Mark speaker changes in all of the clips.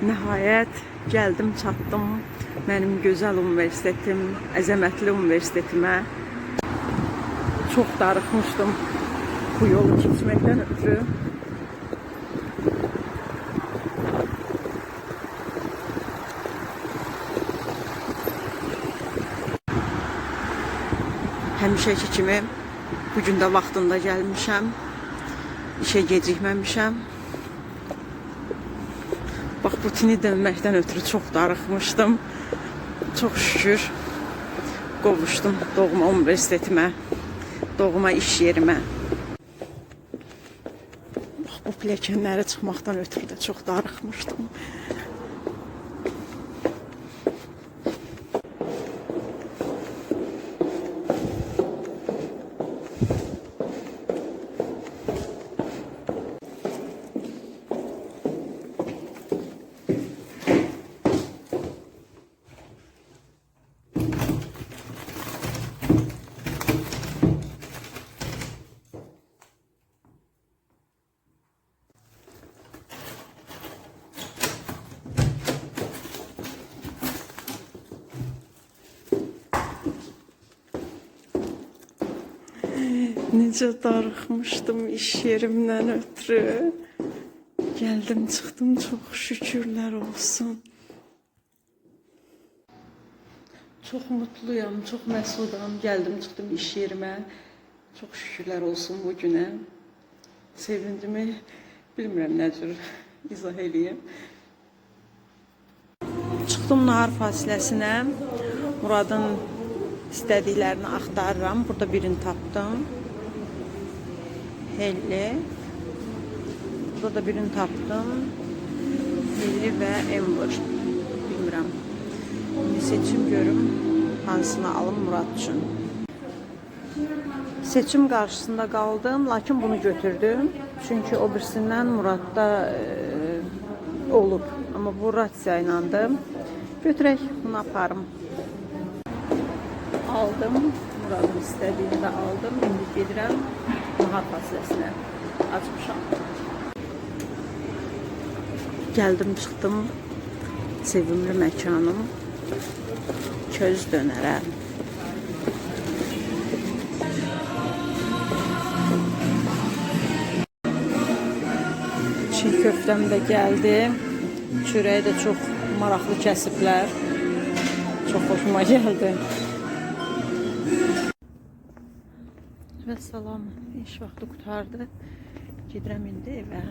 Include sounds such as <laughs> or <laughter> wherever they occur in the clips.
Speaker 1: Nihayet gəldim çatdım mənim gözəl universitetim, əzəmətli universitetimə. Çox darıxmışdım bu yolu keçməkdən ötürü. Həmişəki kimi bu gün də vaxtında gəlmişəm. İşə gecikməmişəm. Bax rutini dönməkdən ötürü çox darıxmışdım. Çox şükür qovuşdum doğma universitetimə, doğma iş yerimə. Bax bu pilləkənlərə çıxmaqdan ötürü də çox darıxmışdım. Necə darıxmışdım iş yerimdən ötürü. Gəldim, çıxdım, çox şükürlər olsun. Çox mutluyam, çox məsudam. Gəldim, çıxdım iş yerimə. Çox şükürlər olsun bu günə. Sevincimi bilmirəm nə cür izah eləyim. Çıxdım nahar fasiləsinə. Muradın istədiklərini axtarıram. Burada birini tapdım. Helli. Burada da birini tapdım. Helli və Ember. Bilmirəm. Seçim görüm hansını alım Murad üçün. Seçim qarşısında qaldım, lakin bunu götürdüm. Çünki o birisindən Muradda e, olub. Amma bu rasiya inandım. Götürək, bunu aparım. Aldım. İstədiyini də aldım. İndi gedirəm nahar fasiləsinə. Açmışam. Gəldim, çıxdım. Sevimli məkanım. Köz dönərə. Çiğ köftəm də gəldi. Çörəyi də çox maraqlı kəsiblər. Çox xoşuma gəldi. Və salam, iş vaxtı qutardı. Gedirəm indi evə.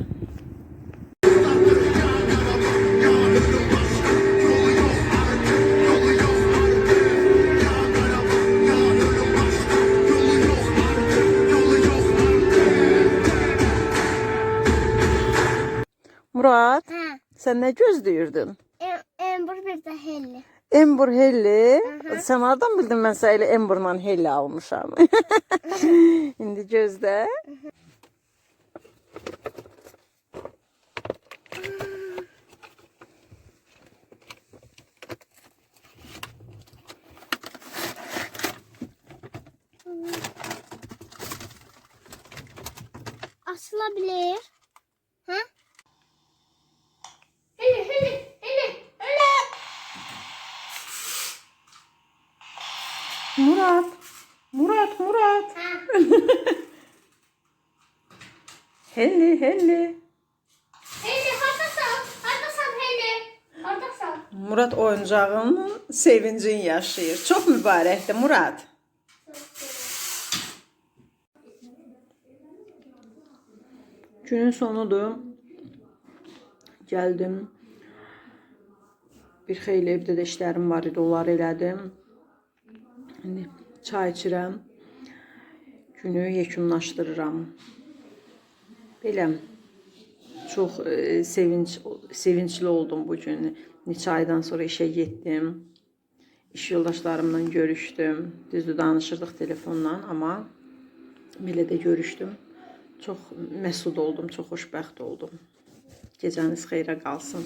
Speaker 1: Murad,
Speaker 2: Ha,
Speaker 1: sən nə gözləyirdin?
Speaker 2: em, Ember bir de Helly.
Speaker 1: Ember Helli. Sən hardan bildin mən sənə elə Emberla Helli almışam? <laughs> İndi gözlə.
Speaker 2: Açılabilir. Ha?
Speaker 1: Murat. Murat, Murat. Helli, Helli.
Speaker 2: Helly, haradasın? Haradasın Helly? Haradasın?
Speaker 1: Murat oyuncağının sevincini yaşayır. Çox mübarəkdir Murat. Günün sonudur. Gəldim. Bir xeyli evdə də işlərim var idi, onları elədim. İndi çay içirəm. Günü yekunlaşdırıram. Belə çox e, sevinç sevincli oldum bu gün. Neçə aydan sonra işə getdim. İş yoldaşlarımla görüşdüm. Düzdür danışırdıq telefonla, amma belə də görüşdüm. Çox məsud oldum, çox xoşbəxt oldum. Gecəniz xeyrə qalsın.